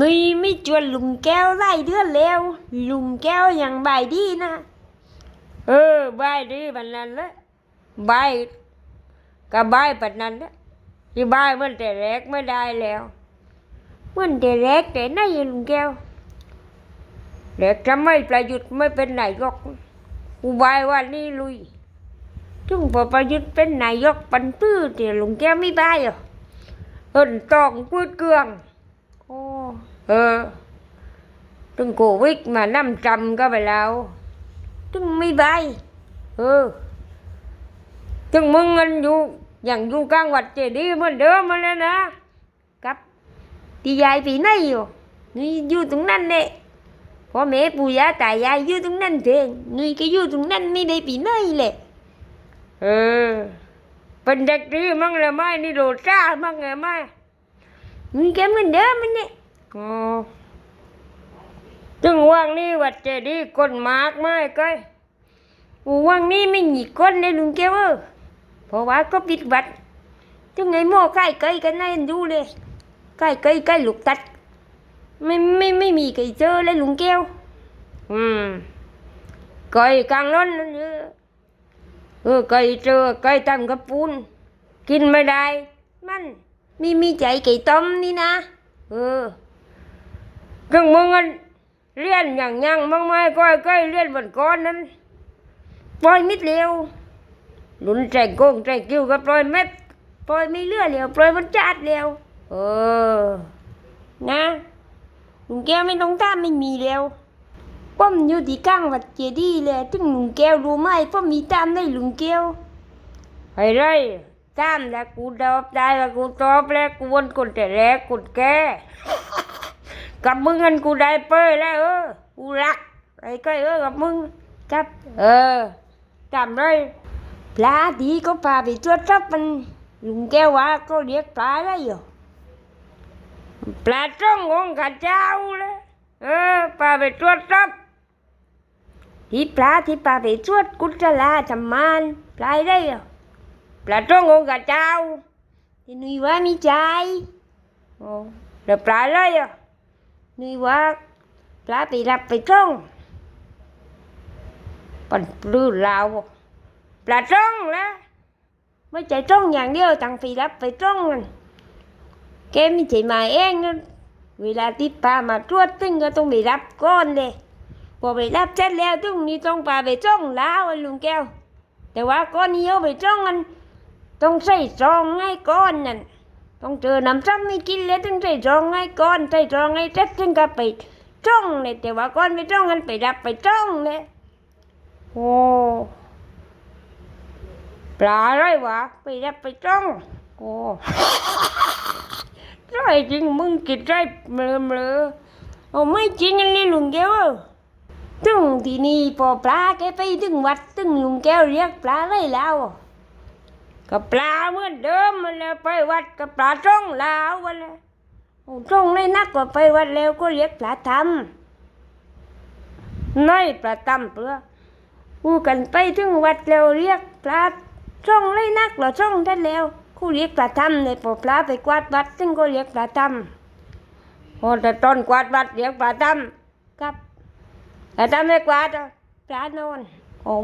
นุยไม่ชวนลุงแก้วไล่เดือนแล้ว ลุงแก้วยังบายดีนะ เออบายดีบันนั้นละบายก็บายปันนั้นละที่บายมันแต่แรกไม่ได้แล้ว มันแต่แรกแต่ไหนอะลุงแก้วแรกจะไม่ประยุทธ์ไม่เป็นนายกอุบายวันนี้ลุยถึงพอประยุทธ์เป็นนายกปันตื้อแต่ลุงแก้วไม่บายหรอเอินตองพูดเกลืองโอ้ เออ ถึงโควิดมานั่จำก็ไปแล้ว ถึงไม่ไปเออ ถึงมึงเงินอยู่อย่างอยู่กลางวัดเจดีย์เหมือนเดิมมาแล้วนะกับที่ยายปีไหนอยู่นี่อยู่ตรงนั้นเนี่ยพ่อแม่ปู่ย่าตายายอยู่ตรงนั้นเองนี่ก็อยู่ตรงนั้นไม่ได้ปีไหนแหละเออเป็นเด็กดีมั้งเลยไหมนี่โดดจ้ามั้งเลยไหมมึงแกเหมือนเดิมมันเนี่ย อ๋อจึงว่างนี่วัดเจดีย์คนมากไม่ก้อยว่างนี่ไม่มีคนเลยลุงแกวเออเพราะว่าก็ปิดวัดจึงไงหม้อใกล้ไกลกันนั่นดูเลยใกล้ไกลใกล้ลูกตัด ไม่ไม่ไม่มีใครเจอเลยลุงแก้ว อืมไก่กลางร้นนั่นเออเออไก่เจอไก่ตั้งกระปูนกินไม่ได้ มันมีมีใจไก่ต้มนี่นะ เออ กังมึงอันเรียนอย่างยังมั่งไม่ก้อยก้อยเรียนบนก้อนนั้นปล่อยมิดเร็วหลุนใจโกงใจกิ้วก็ปล่อยเม็ดปล่อยไม่เลือเร็วปล่อยมันจัดเร็วเออ นะลุงแก้วไม่ต้องตามไม่มีเร็วป้อมอยู่ที่กลางวัดเจดีย์เลยถึงลุงแก้วรู้ไหมป้อมมีตามได้ลุงแก้วไอ้ไรตามแล้วกูตอบได้แล้วกูตอบแล้วกูวนคนแต่แรกคนแก่ กับมึงเงินกูได้เป้ยแล้วเออกูรักไอ้ก็เออกับมึงครับเออจำเลยปลาดีก็พาไปตรวจสอบมันลุงแก้วว่าก็เรียกปลาอะไรอยู่ปลาจ้องของข้าเจ้าเลยเออพาไปตรวจสอบที่ปลาที่พาไปตรวจกุศลาธรรมานปลาอะไรอ่ปลาจ้องของกระเจ้าที่นุยว่ามีใจโอ้แล้วปลาอะไรอะ นุยว่าปลาไปรับไปจ้องปันปลื้อลาวปลาจ้องนะไม่ใช่จ้องอย่างเดียวตั้งไปรับไปจ้องนั่นแกไม่ใช่มาเองนั่นเวลาที่ปลามาตรวจตึงก็ต้องไปรับก้อนเลยพอไปรับเสร็จแล้วตึงนี่ต้องปลาไปจ้องแล้วลุงแก้ว แต่ว่าก้อนนี้เอาไปจ้องกันต้องใส่ซองให้ก้อนนั่น ต้องเจอน้ำซ้ำไม่กินเลยต้องใส่ซองให้ก้อนใส่ซองให้เซ็ตถึงก็ไปจ้องเลยแต่ว่าก้อนไปจ้องกันไปรับไปจ้องเลยโอ้ปลาไรวะไปรับไปจ้องโอ้ใช่จริงมึงกินใจเมลอเมลอเอาไม่จริงอันนี้ลุงแก้วถึงที่นี่พอปลาแกไปถึงวัดถึงลุงแก้วเรียกปลาไรแล้ว กับปลาเหมือนเดิมมันเลยไปวัดกับปลาจ้องลาววันเลยจ้องเลยนักกว่าไปวัดแล้วก็เรียกปลาทำน้อยปลาทำเปลือกูกันไปถึงวัดแล้วเรียกปลาจ้องเลยนักหรอจ้องได้แล้วกูเรียกปลาทำเลยพอปลาไปกวาดวัดถึงก็เรียกปลาทำพอแต่ตอนกวาดวัดเรียกปลาทำครับปลาทำไม่กวาดปลานอนอ้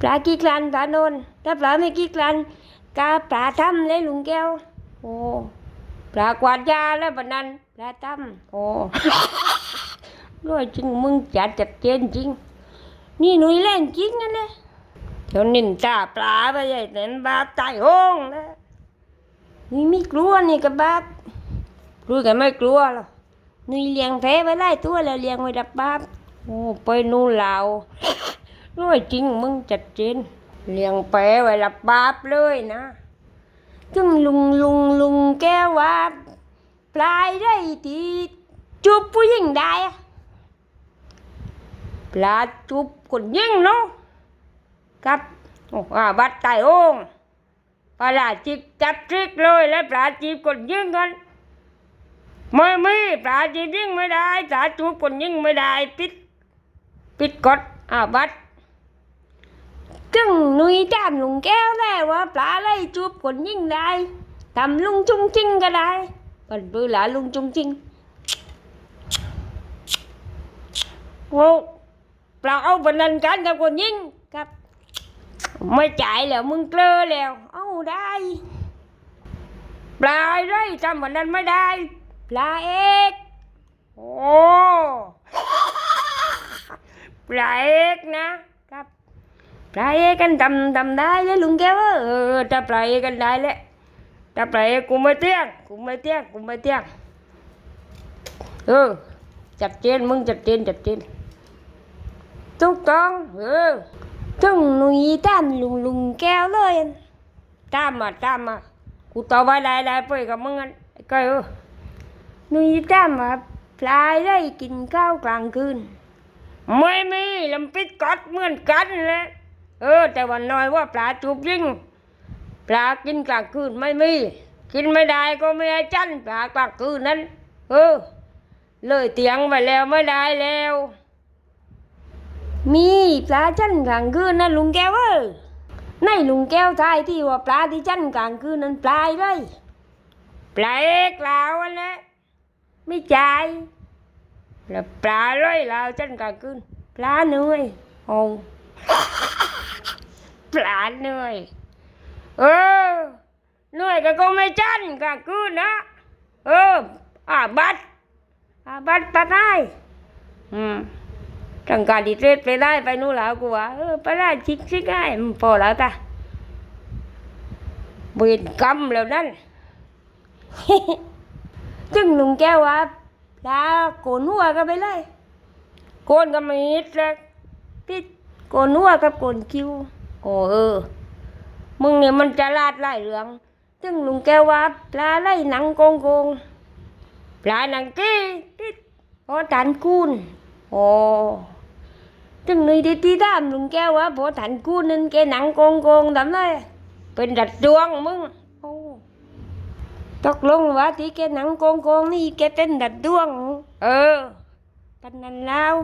ปลากี่กลันปลาโนนถ้าปลาไม่กี่กลันกาปลาทำเลยลุงแก้ว โอ้ปลากวาดยาแล้วปะนั้นปลาทำโอ้ด้วยจริงมึงจัดจัดเจนจริง นี่หนุ่ยเล่นจริงนะเนี่ยเดี๋ยวนินตาปลาไปใหญ่แต่บาปตายห้องนะนี่ไม่กลัวนี่กับบาปกลัวกันไม่กลัวหรอกนี่เลี้ยงแพ้ไว้ไล่ตัวแล้วเลี้ยงไว้ดับบาปโอ้ไปนู่นลาว ด้วยจริงมึงจัดเจนเลี้ยงแปะไว้รับบาปเลยนะจึงลุงลุงลุงแก้วว่าปลายได้ทีจูบผู้หญิงได้ปลาจูบคนยิงเนาะครับโอ้อาบัดตายโองปลาจิกจับทริกเลยแล้วปลาจีบคนยิงกันไม่มีปลาจีบยิงไม่ได้ปลาจูบคนยิงไม่ได้ปิดปิดกฎอาบัด จึงนุยจามลุงแก้วได้ว่าปลาไล่จูบคนยิ่งได้ทำลุงจุงจิงก็ได้เป็นปือหลาลุงจุงจิงโอ้ปลาเอาเป็นนันกันกับคนยิ่งครับ ไม่จ่ายแล้วมึงเกลือแล้วเอาได้ปลาไร่จำวันนั้นไม่ได้ปลาเอกโอ้ปลาเอกนะ ปลาเอกกันทำทำได้เลยลุงแก้วเออถ้าปลาเอกกันได้เลยถ้าปลาเอกกูไม่เตี้ยงกูไม่เตี้ยงกูไม่เตี้ยงเออจัดเจนมึงจัดเจนจัดเจนถูกต้องเออถึงหนุยตามลุงลุงแก้วเลยตามมาตามมากูต่อไปได้ได้ไปกับมึงกันก้อยเออหนุยตามมาปลายได้กินข้าวกลางคืนไม่มีลำปิดกอดเหมือนกันแหละ เออ แต่วันน้อยว่าปลาจูบยิงปลากินกลางคืนไม่มี กินไม่ได้ก็ไม่ให้จันปลากลางคืนนั้น เออ เลยเตียงไปแล้วไม่ได้แล้ว มีปลาจันกลางคืนนะลุงแก้วเอ้ยในลุงแก้วทายที่ว่าปลาที่จันกลางคืนนั้นปลายเลยปลาเอกลาวอันะไม่จ่ายแล้วปลาเลยลาวจันกลางคืนปลาเหนื่อยโอ้ ปลาเหนื่อย เออเหนื่อยก็ก็ไม่จันกลางคืนนะเอออาบัดอาบัดปะได้อืมทางการดีเทรดไปได้ไปนู่นแล้วกูว่าเออไปได้ชิกชิกได้มันพอแล้วตาเวรกรรมแล้วนั่นจึงลุงแก้วว่าลาโกนหัวกันไปเลยโกนก็ไม่ฮิตเลยพี่โกนหัวกับโกนคิ้ว โอ้เออ มึงเนี่ยมันจะลาดไล่เหลืองจึงลุงแก้วว่าปลาไล่หนังโกงโกงปลาหนังกี้พี่โอ้ตันคูนโอ้จึงนึกดีที่ตามลุงแก้วว่าพอถันกูนึงแกหนังโกงโกงทำเลยเป็นดัดดวงมึงโอ้ตกลงว่าที่แกหนังโกงโกงนี่แกเป็นดัดดวง เออปันนั้นแล้ว